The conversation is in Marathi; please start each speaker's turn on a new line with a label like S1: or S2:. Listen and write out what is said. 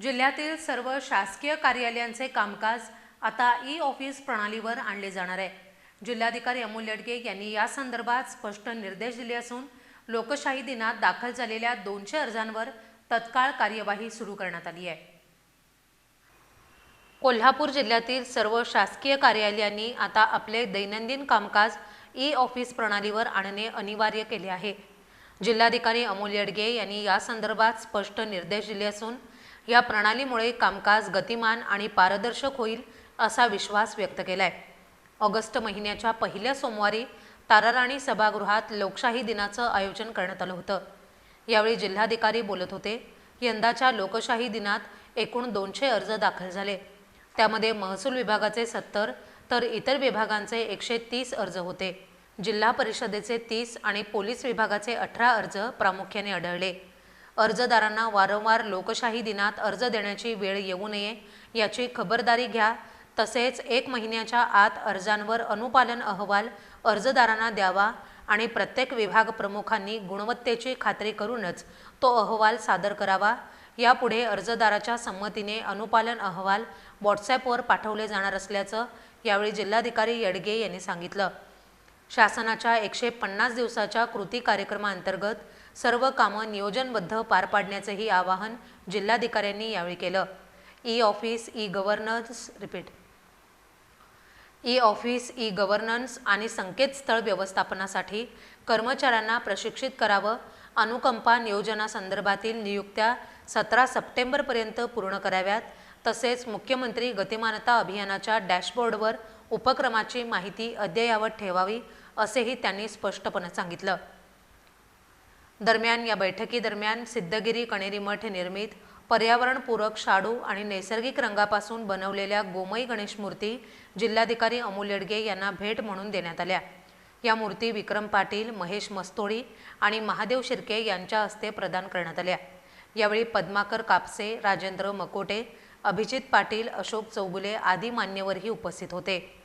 S1: जिल्ह्यातील सर्व शासकीय कार्यालयांचे कामकाज आता ई ऑफिस प्रणालीवर आणले जाणार आहे. जिल्हाधिकारी अमोल येडगे यांनी या संदर्भात स्पष्ट निर्देश दिले असून लोकशाही दिनात दाखल झालेल्या दोनशे अर्जांवर तत्काळ कार्यवाही सुरू करण्यात आली आहे. कोल्हापूर जिल्ह्यातील सर्व शासकीय कार्यालयांनी आता आपले दैनंदिन कामकाज ई ऑफिस प्रणालीवर आणणे अनिवार्य केले आहे. जिल्हाधिकारी अमोल येडगे यांनी या संदर्भात स्पष्ट निर्देश दिले असून या प्रणालीमुळे कामकाज गतिमान आणि पारदर्शक होईल असा विश्वास व्यक्त केलाय. ऑगस्ट महिन्याच्या पहिल्या सोमवारी ताराराणी सभागृहात लोकशाही दिनाचं आयोजन करण्यात आलं होतं. यावेळी जिल्हाधिकारी बोलत होते यंदाच्या लोकशाही दिनात एकूण दोनशे अर्ज दाखल झाले. त्यामध्ये महसूल विभागाचे सत्तर तर इतर विभागांचे एकशे तीस अर्ज होते. जिल्हा परिषदेचे तीस आणि पोलीस विभागाचे अठरा अर्ज प्रामुख्याने आढळले. अर्जदारांना वारंवार लोकशाही दिनात अर्ज देण्याची वेळ येऊ नये याची खबरदारी घ्या. तसेच एक महिन्याच्या आत अर्जांवर अनुपालन अहवाल अर्जदारांना द्यावा आणि प्रत्येक विभाग प्रमुखांनी गुणवत्तेची खात्री करूनच तो अहवाल सादर करावा. यापुढे अर्जदाराच्या संमतीने अनुपालन अहवाल व्हॉट्सॲपवर पाठवले जाणार असल्याचं यावेळी जिल्हाधिकारी येडगे यांनी सांगितलं. शासनाच्या एकशे पन्नास दिवसाच्या कृती कार्यक्रमाअंतर्गत सर्व कामं नियोजनबद्ध पार पाडण्याचंही आवाहन जिल्हाधिकाऱ्यांनी यावेळी केलं. E office e governance repeat. E office e governance आणि संकेतस्थळ व्यवस्थापनासाठी कर्मचाऱ्यांना प्रशिक्षित करावं. अनुकंपा नियोजनासंदर्भातील नियुक्त्या सतरा सप्टेंबरपर्यंत पूर्ण कराव्यात. तसेच मुख्यमंत्री गतिमानता अभियानाच्या डॅशबोर्डवर उपक्रमाची माहिती अद्ययावत ठेवावी. असेही त्यांनी स्पष्टपणे सांगितलं. दरम्यान या बैठकीदरम्यान सिद्धगिरी कणेरी मठ निर्मित पर्यावरणपूरक शाडू आणि नैसर्गिक रंगापासून बनवलेल्या गोमई गणेश मूर्ती जिल्हाधिकारी अमोल येडगे यांना भेट म्हणून देण्यात आल्या. या मूर्ती विक्रम पाटील महेश मस्तोळी आणि महादेव शिर्के यांच्या हस्ते प्रदान करण्यात आल्या. यावेळी पद्माकर कापसे राजेंद्र मकोटे अभिजित पाटील अशोक चौगुले आदी मान्यवरही उपस्थित होते.